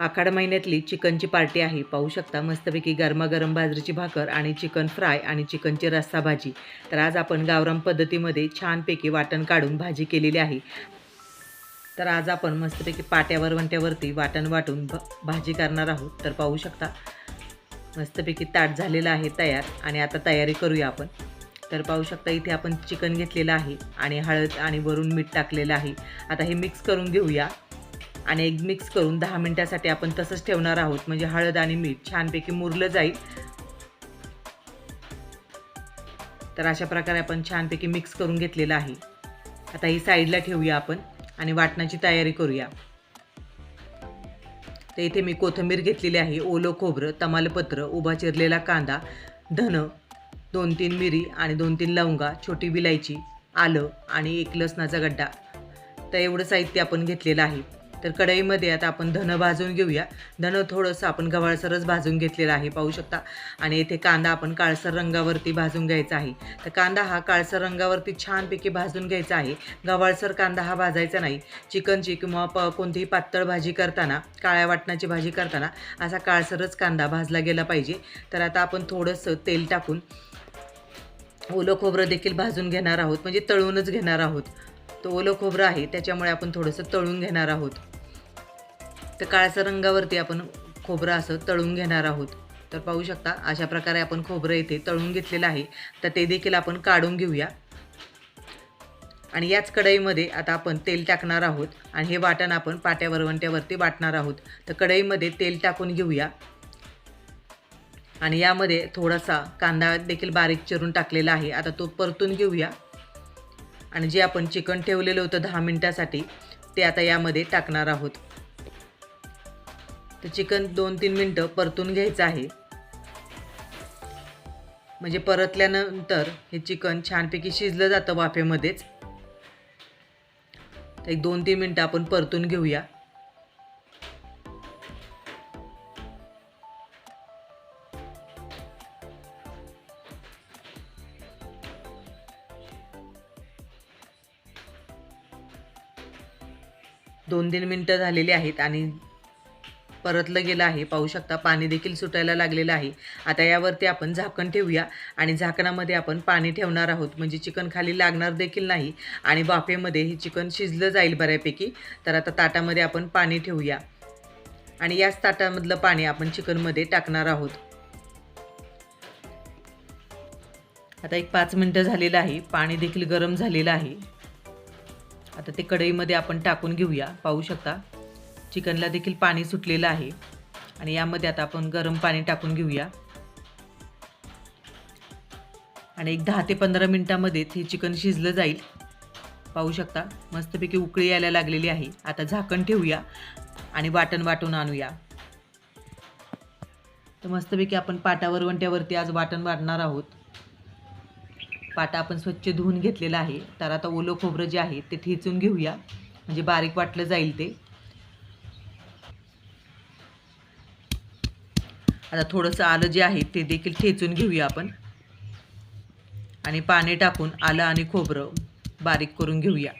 आखाड महिन्यातली चिकनची पार्टी आहे. पाहू शकता मस्तपैकी गरमागरम बाजरीची भाकर आणि चिकन फ्राय आणि चिकनची रस्सा भाजी. तर आज आपण गावराम पद्धतीमध्ये छानपैकी वाटण काढून भाजी केलेली आहे. तर आज आपण मस्तपैकी पाट्यावर वंट्यावरती वाटण वाटून भ भाजी करणार आहोत. तर पाहू शकता मस्तपैकी ताट झालेलं आहे तयार आणि आता तयारी करूया आपण. तर पाहू शकता इथे आपण चिकन घेतलेलं आहे आणि हळद आणि वरून मीठ टाकलेलं आहे. आता हे मिक्स करून घेऊया. आणि एक मिक्स करून दहा मिनटासाठी आपण तसंच ठेवणार आहोत. म्हणजे हळद आणि मीठ छानपैकी मुरलं जाईल. तर अशा प्रकारे आपण छानपैकी मिक्स करून घेतलेलं आहे. आता ही साईडला ठेवूया आपण आणि वाटणाची तयारी करूया. तर इथे मी कोथिंबीर घेतलेली आहे ओलं खोबरं तमालपत्र उभा चिरलेला कांदा धन दोन तीन मिरी आणि दोन तीन लवंगा छोटी विलायची आलं आणि एक लसणाचा गड्डा. तर एवढं साहित्य आपण घेतलेलं आहे. तर कढईमध्ये आता आपण धनं भाजून घेऊया. धनं थोडंसं आपण गव्हाळसरच भाजून घेतलेलं आहे पाहू शकता. आणि इथे कांदा आपण काळसर रंगावरती भाजून घ्यायचा आहे. तर कांदा हा काळसर रंगावरती छानपैकी भाजून घ्यायचा आहे. गव्हाळसर कांदा हा भाजायचा नाही. चिकनची किंवा प कोणतीही पातळ भाजी करताना काळ्या वाटणाची भाजी करताना असा काळसरच कांदा भाजला गेला पाहिजे. तर आता आपण थोडंसं तेल टाकून ओलं खोबरं देखील भाजून घेणार आहोत. म्हणजे तळूनच घेणार आहोत. तो ओलं खोबरं आहे त्याच्यामुळे आपण थोडंसं तळून घेणार आहोत. तर काळ्याच्या रंगावरती आपण खोबरं असं तळून घेणार आहोत. तर पाहू शकता अशा प्रकारे आपण खोबरं इथे तळून घेतलेलं आहे. तर ते देखील आपण काढून घेऊया. आणि याच कढईमध्ये आता आपण तेल टाकणार आहोत आणि हे वाटण आपण पाट्या वरवंट्यावरती वाटणार आहोत. तर कढईमध्ये तेल टाकून घेऊया. आणि यामध्ये थोडासा कांदा देखील बारीक चिरून टाकलेला आहे. आता तो परतून घेऊया. आणि जे आपण चिकन ठेवलेलं होतं दहा मिनटासाठी ते आता यामध्ये टाकणार आहोत. तर चिकन दोन तीन मिनटं परतून घ्यायचं आहे. म्हणजे परतल्यानंतर हे चिकन छानपैकी शिजलं जातं वाफेमध्येच. तर एक दोन तीन मिनटं आपण परतून घेऊया. दोन तीन मिनटं झालेली आहेत आणि परतलं गेलं आहे. पाहू शकता पाणी देखील सुटायला लागलेलं आहे. आता यावरती आपण झाकण ठेवूया आणि झाकणामध्ये आपण पाणी ठेवणार आहोत. म्हणजे चिकन खाली लागणार देखील नाही आणि वाफेमध्ये हे चिकन शिजलं जाईल बऱ्यापैकी. तर आता ताटामध्ये आपण पाणी ठेवूया. आणि याच ताटामधलं पाणी आपण चिकनमध्ये टाकणार आहोत. आता एक पाच मिनटं झालेलं आहे. पाणी देखील गरम झालेलं आहे. आता ते कढईमध्ये आपण टाकून घेऊया. पाहू शकता. चिकनला देखील पाणी सुटलेलं आहे. आणि यामध्ये आता आपण गरम पाणी टाकून घेऊया. आणि एक दहा ते पंधरा मिनटामध्येच हे चिकन शिजलं जाईल. पाहू शकता मस्तपैकी उकळी यायला लागलेली आहे. आता झाकण ठेवूया आणि वाटण वाटून आणूया. तर मस्तपैकी आपण पाटावर वंट्यावरती आज वाटण वाटणार आहोत. पाटा आपण स्वच्छ धुवून घेतलेला आहे. तर आता ओलं खोबरं जे आहे ते ठेचून घेऊया. म्हणजे बारीक वाटलं जाईल ते. आता थोडंसं आलं जे आहे ते देखील ठेचून घेऊया आपण. आणि पाणी टाकून आलं आणि खोबरं बारीक करून घेऊया.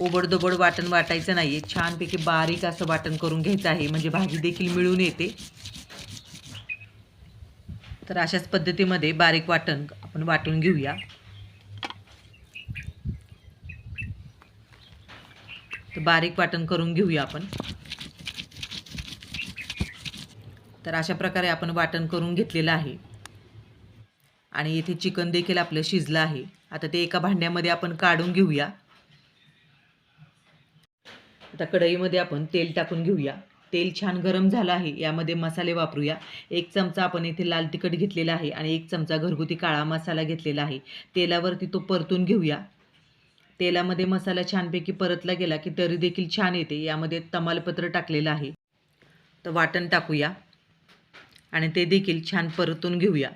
ओबडदोबड वाटण वाटायचं नाही आहे छानपैकी बारीक असं वाटण करून घ्यायचं आहे. म्हणजे भाजी देखील मिळून येते. तर अशाच पद्धतीमध्ये बारीक वाटण आपण वाटून घेऊया. तर बारीक वाटण करून घेऊया आपण. तर अशा प्रकारे आपण वाटण करून घेतलेलं आहे. आणि इथे चिकन देखील आपलं शिजलं आहे. आता ते एका भांड्यामध्ये आपण काढून घेऊया. आता कढईमध्ये आपण तेल टाकून घेऊया. तेल छान गरम झालं आहे. यामध्ये मसाले वापरूया. एक चमचा आपण इथे लाल तिखट घेतलेला आहे आणि एक चमचा घरगुती काळा मसाला घेतलेला आहे. तेलावरती तो परतून घेऊया. तेलामध्ये मसाला छानपैकी परतला गेला की तरी देखील छान येते. यामध्ये तमालपत्र टाकलेलं आहे. तर वाटण टाकूया. आणि ते देखील छान परतून घेऊया.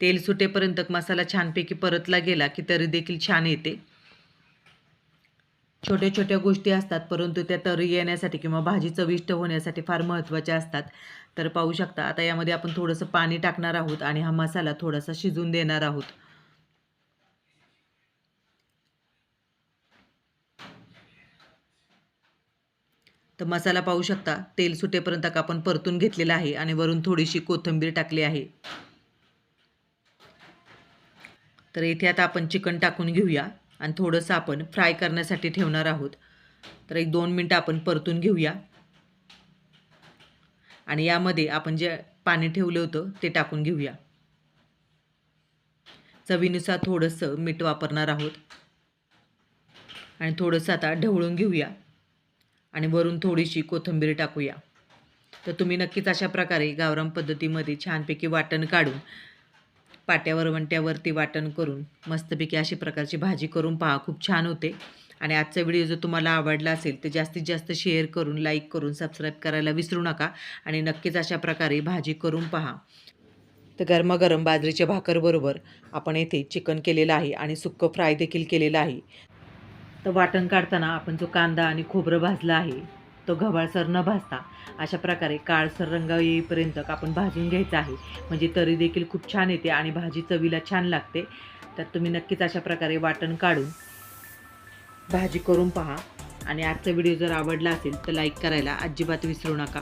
तेल सुटेपर्यंत मसाला छानपैकी परतला गेला की तरी देखील छान येते. छोट्या छोट्या गोष्टी असतात परंतु त्या तरी येण्यासाठी किंवा भाजी चविष्ट होण्यासाठी फार महत्त्वाच्या असतात. तर पाहू शकता आता यामध्ये आपण थोडंसं पाणी टाकणार आहोत आणि हा मसाला थोडासा शिजून देणार आहोत. तर मसाला पाहू शकता. तेल सुटेपर्यंत आपण परतून घेतलेला आहे आणि वरून थोडीशी कोथिंबीर टाकली आहे. तर इथे आता आपण चिकन टाकून घेऊया आणि थोडंसं आपण फ्राय करण्यासाठी ठेवणार आहोत. तर एक दोन मिनटं आपण परतून घेऊया. आणि यामध्ये आपण जे पाणी ठेवलं होतं ते टाकून घेऊया. चवीनुसार थोडंसं मीठ वापरणार आहोत. आणि थोडंसं आता ढवळून घेऊया. आणि वरून थोडीशी कोथिंबीर टाकूया. तर तुम्ही नक्कीच अशा प्रकारे गावराम पद्धतीमध्ये छानपैकी वाटण काढून पाट्यावर वंट्यावरती वाटण करून मस्तपैकी अशी प्रकारची भाजी करून पहा खूप छान होते. आणि आजचा व्हिडिओ जर तुम्हाला आवडला असेल तर जास्तीत जास्त शेअर करून लाईक करून सबस्क्राईब करायला विसरू नका आणि नक्कीच अशा प्रकारे भाजी करून पहा. तर गरमागरम बाजरीच्या भाकरबरोबर आपण येथे चिकन केलेलं आहे आणि सुक्कं फ्राय देखील केलेलं आहे. तर वाटण काढताना आपण जो कांदा आणि खोबरं भाजला आहे तो घवाळसर न भाजता अशा प्रकारे काळसर रंग येईपर्यंत आपण भाजून घ्यायचा आहे. म्हणजे तरी देखील खूप छान येते आणि भाजी चवीला छान लागते. तर तुम्ही नक्कीच अशा प्रकारे वाटण काढून भाजी करून पहा. आणि आजचा व्हिडिओ जर आवडला असेल तर लाईक करायला अजिबात विसरू नका.